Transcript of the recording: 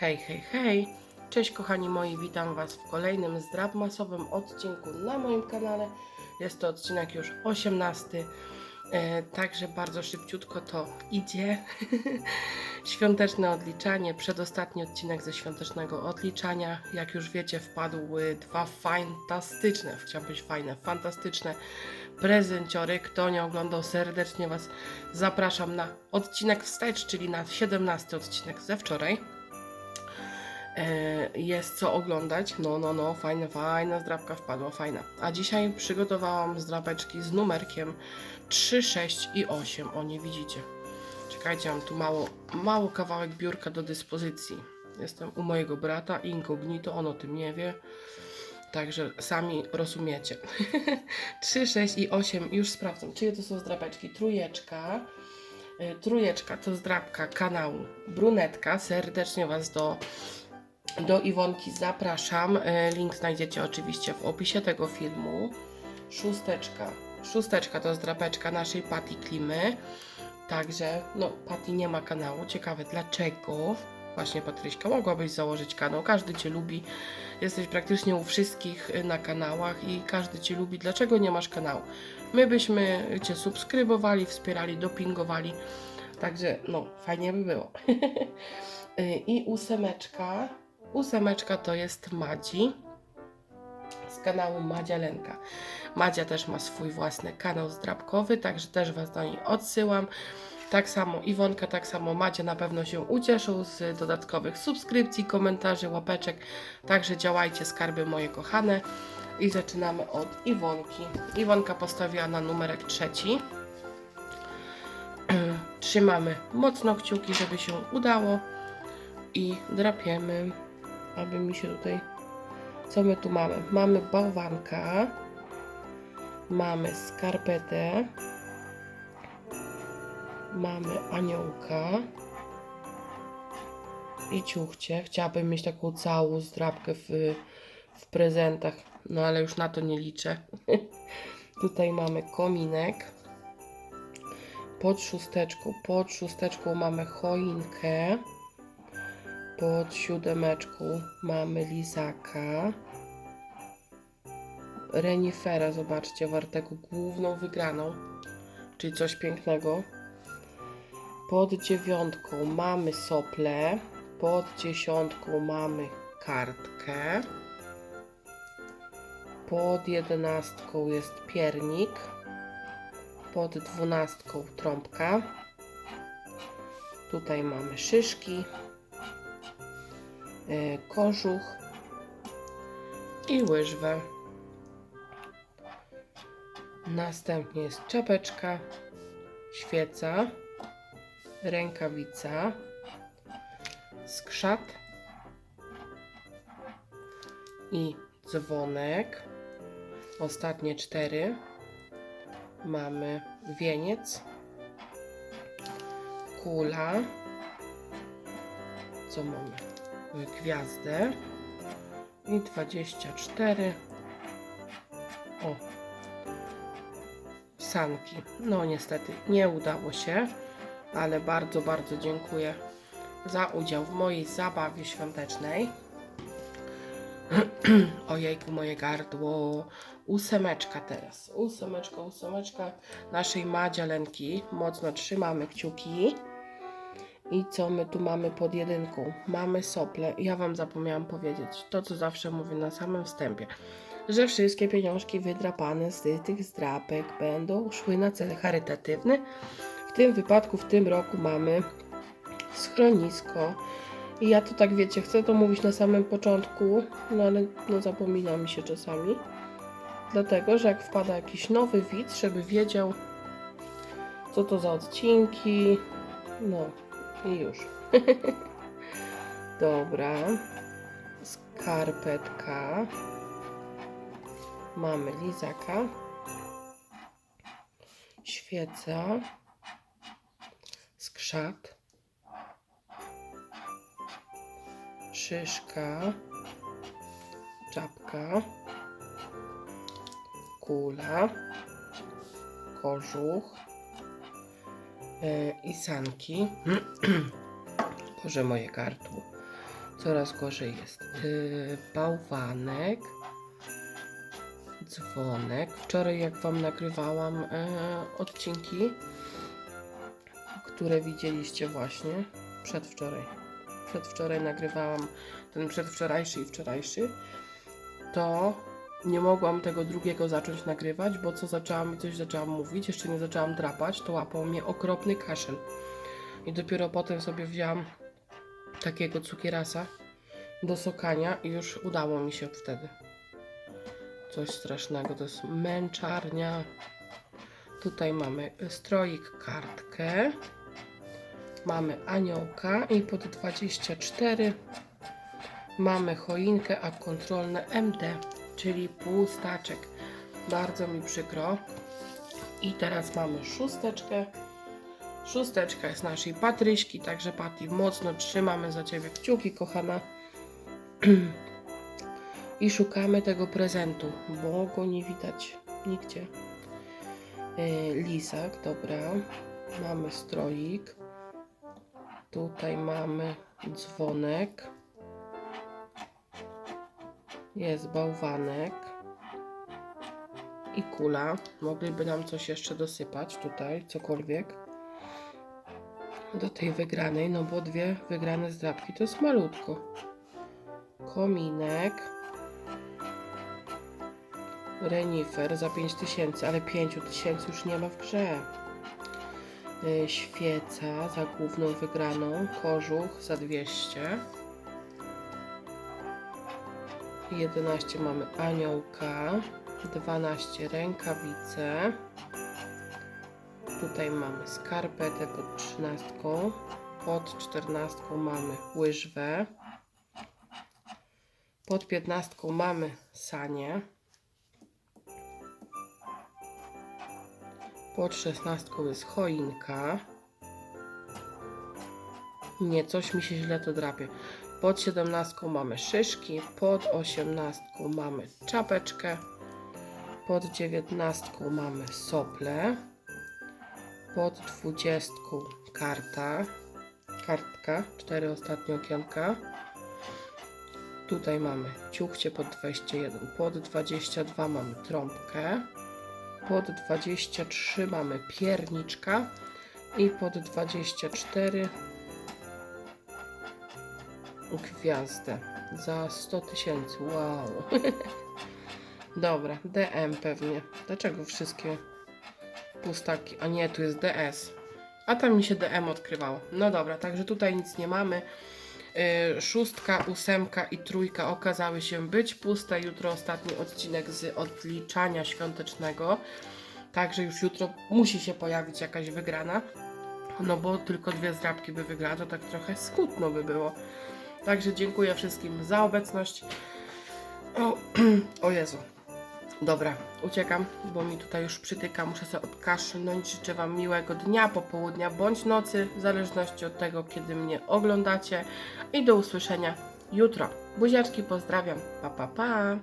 Hej, hej, hej! Cześć kochani moi, witam Was w kolejnym zdrabmasowym odcinku na moim kanale. Jest to odcinek już 18, e, także bardzo szybciutko to idzie. Świąteczne odliczanie, przedostatni odcinek ze świątecznego odliczania. Jak już wiecie, wpadły dwa fantastyczne, chciałam być fajne, fantastyczne prezenciory. Kto nie oglądał, serdecznie Was zapraszam na odcinek wstecz, czyli na 17 odcinek ze wczoraj. E, Jest co oglądać. No, no, no, fajna, fajna zdrabka wpadła, fajna. A dzisiaj przygotowałam zdrabeczki z numerkiem 3, 6 i 8. O, nie widzicie. Czekajcie, mam tu mało, mało kawałek biurka do dyspozycji. Jestem u mojego brata, incognito, on o tym nie wie. Także sami rozumiecie. 3, 6 i 8 już sprawdzam, czyje to są zdrabeczki. Trójeczka. Y, Trójeczka to zdrabka kanału Brunetka. Serdecznie Was do, do Iwonki zapraszam. Y, Link znajdziecie oczywiście w opisie tego filmu. Szósteczka. Szósteczka to zdrabeczka naszej Pati Klimy. Także, no, Pati nie ma kanału. Ciekawe dlaczego. Właśnie Patryśka, mogłabyś założyć kanał. Każdy Cię lubi. Jesteś praktycznie u wszystkich y, na kanałach i każdy Cię lubi. Dlaczego nie masz kanału? My byśmy Cię subskrybowali, wspierali, dopingowali. Także, no, fajnie by było. Y, I ósemeczka. Ósemeczka to jest Madzi z kanału Madzia Lenka. Madzia też ma swój własny kanał zdrabkowy, także też Was do niej odsyłam. Tak samo Iwonka, tak samo Madzia na pewno się ucieszą z dodatkowych subskrypcji, komentarzy, łapeczek. Także działajcie skarby moje kochane. I zaczynamy od Iwonki. Iwonka postawiła na numerek trzeci. Trzymamy mocno kciuki, żeby się udało. I drapiemy, aby mi się tutaj... Co my tu mamy? Mamy bałwanka. Mamy skarpetę. Mamy aniołka. I ciuchcie. Chciałabym mieć taką całą zdrabkę w, w prezentach, no ale już na to nie liczę. Tutaj mamy kominek. Pod szósteczką, pod szósteczką mamy choinkę. Pod siódemeczką mamy lizaka. Renifera, zobaczcie, wartego główną wygraną, czyli coś pięknego. Pod dziewiątką mamy sople, pod dziesiątką mamy kartkę, pod jedenastką jest piernik, pod dwunastką trąbka. Tutaj mamy szyszki, kożuch i łyżwę. Następnie jest czapeczka, świeca, rękawica, skrzat i dzwonek. Ostatnie cztery. Mamy wieniec, kula, co mamy? Gwiazdę i 24. O, sanki. No niestety nie udało się, ale bardzo, bardzo dziękuję za udział w mojej zabawie świątecznej. Ojejku, moje gardło. Ósemeczka teraz. Ósemeczka, ósemeczka naszej Madzialenki. Mocno trzymamy kciuki. I co my tu mamy pod jedynką? Mamy sople. Ja Wam zapomniałam powiedzieć to, co zawsze mówię na samym wstępie że wszystkie pieniążki wydrapane z tych zdrapek będą szły na cele charytatywne. W tym wypadku, w tym roku mamy schronisko. I ja to tak wiecie, chcę to mówić na samym początku, no ale no zapomina mi się czasami. Dlatego, że jak wpada jakiś nowy widz, żeby wiedział, co to za odcinki. No i już. Dobra. Skarpetka. Mamy lizaka, świeca, skrzat, szyszka, czapka, kula, kożuch i sanki. Boże moje gardło. Coraz gorzej jest. Yy, bałwanek. Dzwonek. Wczoraj, jak Wam nagrywałam yy, odcinki, które widzieliście właśnie przedwczoraj. Przedwczoraj nagrywałam ten przedwczorajszy i wczorajszy, to nie mogłam tego drugiego zacząć nagrywać, bo co zaczęłam i coś zaczęłam mówić, jeszcze nie zaczęłam drapać, to łapał mnie okropny kaszel. I dopiero potem sobie wzięłam takiego cukierasa do sokania i już udało mi się wtedy. Coś strasznego, to jest męczarnia. Tutaj mamy stroik, kartkę. Mamy aniołka i pod 24 mamy choinkę, a kontrolne MD, czyli pustaczek. Bardzo mi przykro. I teraz mamy szósteczkę. Szósteczka jest naszej Patryśki, także Pati mocno trzymamy za Ciebie kciuki, kochana. I szukamy tego prezentu, bo go nie widać nigdzie. Yy, Lisak, dobra. Mamy stroik. Tutaj mamy dzwonek. Jest bałwanek. I kula. Mogliby nam coś jeszcze dosypać tutaj, cokolwiek. Do tej wygranej, no bo dwie wygrane zdrabki to jest malutko. Kominek. Renifer za 5000, ale 5000 już nie ma w grze. Y, Świeca za główną wygraną. Kożuch za 200. 11 mamy aniołka. 12 rękawice. Tutaj mamy skarpetę pod 13. Pod 14 mamy łyżwę. Pod 15 mamy sanie. Pod 16 jest choinka. Nie, coś mi się źle to drapie. Pod 17 mamy szyszki, pod 18 mamy czapeczkę, pod 19 mamy sople, pod 20 karta, kartka, cztery ostatnie okienka. Tutaj mamy ciuchcie pod 21, pod 22 mamy trąbkę, pod 23 mamy pierniczka i pod 24 gwiazdę za 100 tysięcy. Wow. Dobra, DM pewnie. Dlaczego wszystkie pustaki? A nie, tu jest DS. A tam mi się DM odkrywało. No dobra, także tutaj nic nie mamy. Yy, szóstka, ósemka i trójka okazały się być puste. Jutro ostatni odcinek z odliczania świątecznego. Także już jutro musi się pojawić jakaś wygrana. No bo tylko dwie zdrabki by wygrała, to tak trochę smutno by było. Także dziękuję wszystkim za obecność. O, o Jezu. Dobra, uciekam, bo mi tutaj już przytyka. Muszę sobie odkaszlnąć. Życzę Wam miłego dnia, popołudnia bądź nocy, w zależności od tego, kiedy mnie oglądacie. I do usłyszenia jutro. Buziaczki, pozdrawiam. Pa, pa, pa.